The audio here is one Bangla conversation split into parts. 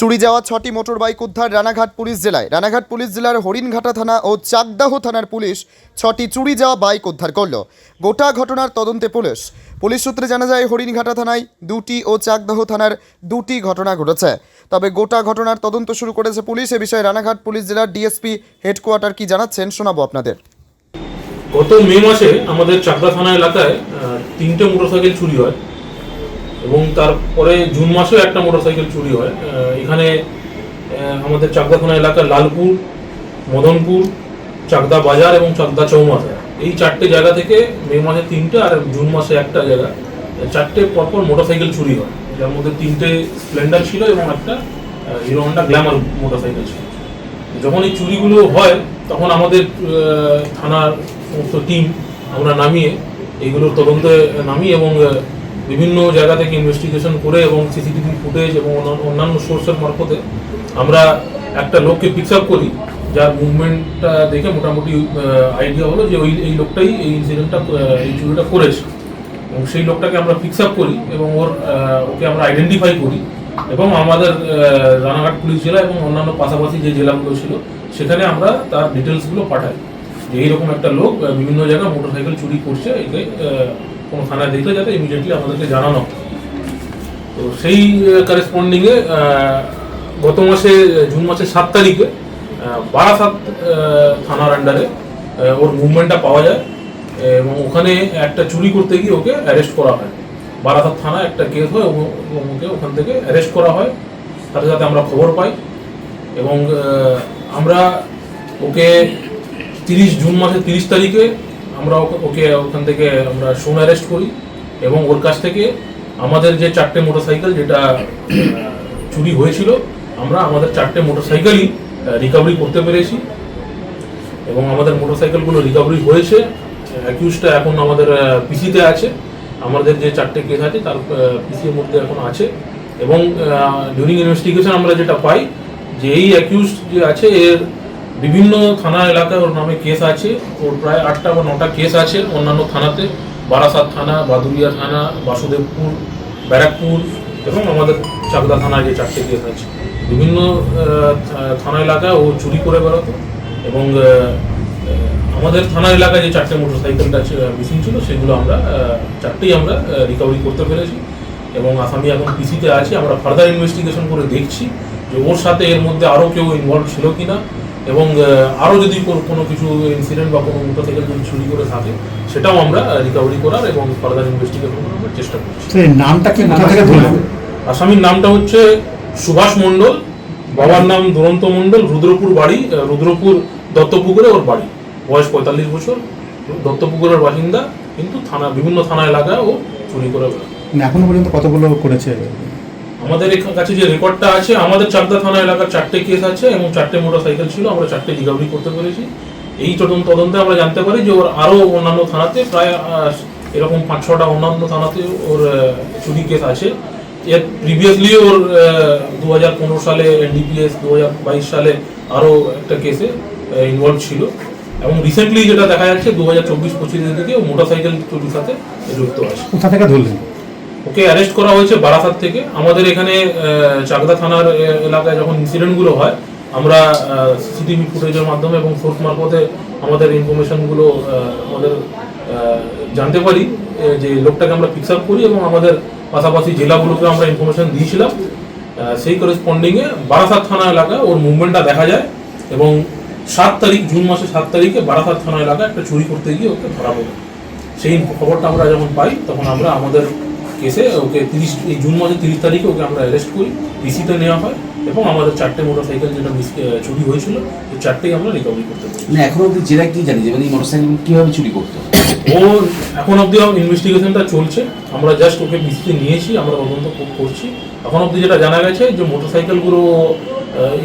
চুরি যাওয়া ছটি মোটর বাইক উদ্ধার রানাঘাট পুলিশ জেলায়। রানাঘাট পুলিশ জেলার হরিণঘাটা থানা ও চাকদাহ থানার পুলিশ ছটি চুরি যাওয়া বাইক উদ্ধার করল। গোটা ঘটনার তদন্তে পুলিশ। পুলিশ সূত্রে জানা যায়, হরিণঘাটা থানায় দুটি ও চাকদাহ থানার দুটি ঘটনা ঘটেছে। তবে গোটা ঘটনার তদন্ত শুরু করেছে পুলিশ। এ বিষয়ে রানাঘাট পুলিশ জেলার ডিএসপি হেডকোয়ার্টার কি জানাচ্ছেন শোনাবো আপনাদের। গত মে মাসে আমাদের চাকদা থানা এলাকায় তিনটে মোটরসাইকেল চুরি হয়। এবং তারপরে জুন মাসেও একটা মোটরসাইকেল চুরি হয়। এখানে আমাদের চাকদা থানা এলাকার লালপুর, মদনপুর, চাকদা বাজার এবং চাকদা চৌমাথা। এই চারটে জায়গা থেকে মে মাসে তিনটে আর জুন মাসে একটা জায়গা। চারটে পরপর মোটরসাইকেল চুরি হয়। যার মধ্যে তিনটে স্প্লেন্ডার ছিল এবং একটা হিরো হন্ডা গ্ল্যামার মোটরসাইকেল ছিল। যখন এই চুরিগুলো হয়, তখন আমাদের থানার সমস্ত টিম আমরা নামিয়ে এইগুলোর তদন্তে নামি এবং বিভিন্ন জায়গা থেকে ইনভেস্টিগেশন করে এবং সিসিটিভি ফুটেজ এবং অন্য- অন্যান্য সোর্সের মারফতে আমরা একটা লোককে পিক আপ করি। যার মুভমেন্টটা দেখে মোটামুটি আইডিয়া হলো যে ওই এই লোকটাই এই ইনসিডেন্টটা এই চুরিটা করেছে। এবং সেই লোকটাকে আমরা ফিক্স আপ করি এবং ওর ওকে আমরা আইডেন্টিফাই করি। এবং আমাদের রানাঘাট পুলিশ জেলা এবং অন্যান্য পাশাপাশি যে জেলাগুলো ছিল, সেখানে আমরা তার ডিটেলসগুলো পাঠাই। যে এইরকম একটা লোক বিভিন্ন জায়গায় মোটরসাইকেল চুরি করছে, একে কোনো থানায় দেখলে যাতে ইমিডিয়েটলি আমাদেরকে জানানো। তো সেই কারেসপন্ডিংয়ে গত মাসে, জুন মাসের সাত তারিখে বারাসাত থানার আন্ডারে ওর মুভমেন্টটা পাওয়া যায়, এবং ওখানে একটা চুরি করতে গিয়ে ওকে অ্যারেস্ট করা হয়। বারাসাত থানা একটা কেস হয় এবং ওকে ওখান থেকে অ্যারেস্ট করা হয়। সাথে সাথে আমরা খবর পাই এবং আমরা ওকে তিরিশ, জুন মাসের তিরিশ তারিখে আমরা ওকে- ওখান থেকে আমরা সোন অ্যারেস্ট করি এবং ওর কাছ থেকে আমাদের যে চারটে মোটরসাইকেল যেটা চুরি হয়েছিল, আমরা আমাদের চারটে মোটরসাইকেলই রিকভারি করতে পেরেছি। এবং আমাদের মোটরসাইকেলগুলো রিকভারি হয়েছে। অ্যাকিউজটা এখন আমাদের পিসিতে আছে। আমাদের যে চারটে কেস আছে, তার পিসির মধ্যে এখন আছে। এবং ডিউরিং ইনভেস্টিগেশন আমরা যেটা পাই, যে এই অ্যাকিউজ যে আছে, এর বিভিন্ন থানা এলাকায় ওর নামে কেস আছে। ওর প্রায় আটটা বা নটা কেস আছে অন্যান্য থানাতে। বারাসাত থানা বাদুরিয়া থানা, বাসুদেবপুর, ব্যারাকপুর এবং আমাদের চাকদা থানায় যে চারটে কেস আছে। বিভিন্ন থানা এলাকায় ও চুরি করে বেরোতো এবং আমাদের থানা এলাকায় যে চারটে মোটরসাইকেলটা মিসিং ছিল, সেগুলো আমরা চারটেই আমরা রিকভারি করতে পেরেছি এবং আসামি এখন পিসিতে আছে। আমরা ফার্দার ইনভেস্টিগেশন করে দেখছি যে ওর সাথে এর মধ্যে আরও কেউ ইনভলভ ছিল কিনা। এবং আরও যদি কোনো- কিছু ইনসিডেন্ট বা কোনো মোটরসাইকেল যদি চুরি করে থাকে সেটাও আমরা রিকভারি করার এবং ফার্দার ইনভেস্টিগেশন করার আমরা চেষ্টা করছি। নামটা কি কোথা থেকে আসামির নামটা হচ্ছে সুভাষ মণ্ডল বাবার নাম দুরন্ত মণ্ডল রুদ্রপুর বাড়ি রুদ্রপুর দত্তপুকুরে ওর বাড়ি। বয়স পঁয়তাল্লিশ বছর দত্তপুকুরের বাসিন্দা কিন্তু থানা বিভিন্ন থানা এলাকায় ও চুরি করে। মানে এখনও পর্যন্ত কতগুলো করেছে? আমাদের কাছে যে রেকর্ডটা আছে, আমাদের চাকদা থানা এলাকার চারটে কেস আছে এবং চারটে মোটরসাইকেল ছিল, আমরা চারটে রিকভারি করতে পেরেছি। এই তদন্ত তদন্তে আমরা জানতে পারি যে ওর আরও অন্যান্য থানাতে প্রায় এরকম পাঁচ ছটা অন্যান্য থানাতে ওর চুরি কেস আছে। এর প্রিভিয়াসলি ওর দু হাজার পনেরো সালে এনডিপিএস দু হাজার বাইশ সালে আরও একটা কেসে ইনভলভ ছিল। এবং রিসেন্টলি যেটা দেখা যাচ্ছে দু হাজার চব্বিশ পঁচিশের দিকে মোটরসাইকেল চুরির সাথে যুক্ত আছে। কোথা থেকে ধরলেন? ওকে অ্যারেস্ট করা হয়েছে বারাসাত থেকে। আমাদের এখানে চাকদা থানার এলাকায় যখন ইনসিডেন্টগুলো হয়, আমরা সিসিটিভি ফুটেজের মাধ্যমে এবং সোর্স মারফতে আমাদের ইনফরমেশনগুলো আমাদের জানতে পারি যে লোকটাকে আমরা পিক্স আপ করি এবং আমাদের পাশাপাশি জেলাগুলোকে আমরা ইনফরমেশন দিয়েছিলাম। সেই করেসপন্ডিংয়ে বারাসাত থানা এলাকায় ওর মুভমেন্টটা দেখা যায় এবং সাত তারিখ, জুন মাসের সাত তারিখে বারাসাত থানা এলাকায় একটা চুরি করতে গিয়ে ওকে ধরা পড়ে। সেই খবরটা আমরা যখন পাই, তখন আমরা আমাদের কেসে ওকে তিরিশ এই জুন মাসের তিরিশ তারিখে ওকে আমরা অ্যারেস্ট করি। পিসিতে নেওয়া হয় এবং আমাদের চারটে মোটরসাইকেল যেটা মিস চুরি হয়েছিল এই চারটেই আমরা রিকভারি করতে পারি। মানে এখন অব্দি জেরা কি জানি যে মানে এই মোটরসাইকেল কীভাবে চুরি করতো? ও এখন অবধি ইনভেস্টিগেশনটা চলছে। আমরা জাস্ট ওকে পিসিতে নিয়েছি আমরা তদন্ত কর- করছি। এখন অবধি যেটা জানা গেছে যে মোটরসাইকেলগুলো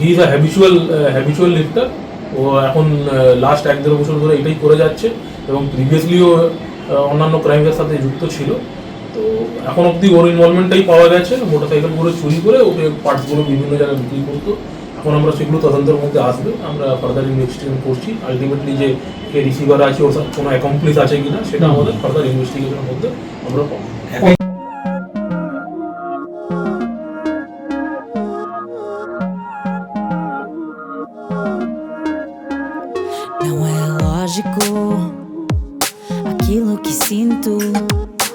he is a habitual habitual lifter ও এখন লাস্ট এক দেড় বছর ধরে এটাই করে যাচ্ছে এবং প্রিভিয়াসলিও অন্যান্য ক্রাইমের সাথে যুক্ত ছিল। তো এখন অব্দি ওর ইনভলভমেন্টটাই পাওয়া গেছে। মোটরসাইকেলগুলো চুরি করে ওকে পার্টসগুলো বিভিন্ন জায়গায় বিক্রি করতো। এখন আমরা সেগুলো তদন্তের মধ্যে আসবে। আমরা ফার্দার ইনভেস্টিগেশন করছি। আলটিমেটলি যে কে রিসিভার আছে ওর কোনো অ্যাকমপ্লিস আছে কি না সেটা আমাদের ফার্দার ইনভেস্টিগেশনের মধ্যে আমরা পাবো। aquilo que sinto.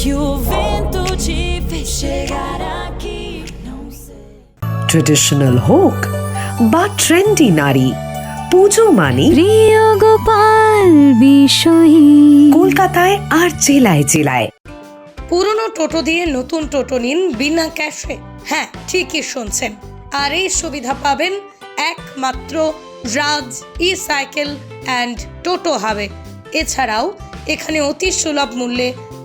que o vento te fez chegar aqui? Não sei. Traditional হোক বা ট্রেন্ডি নারী পুজো মানে প্রিয় গোপাল বিষয়ী। কলকাতায় আর জেলায় জেলায়। পুরনো টোটো দিয়ে নতুন টোটো নিন বিনা ক্যাশে। হ্যাঁ ঠিকই শুনছেন। আর এই সুবিধা পাবেন একমাত্র রাজ ই সাইকেল অ্যান্ড টোটো হাবে। এছাড়াও এখানে অতি সুলভ মূল্যে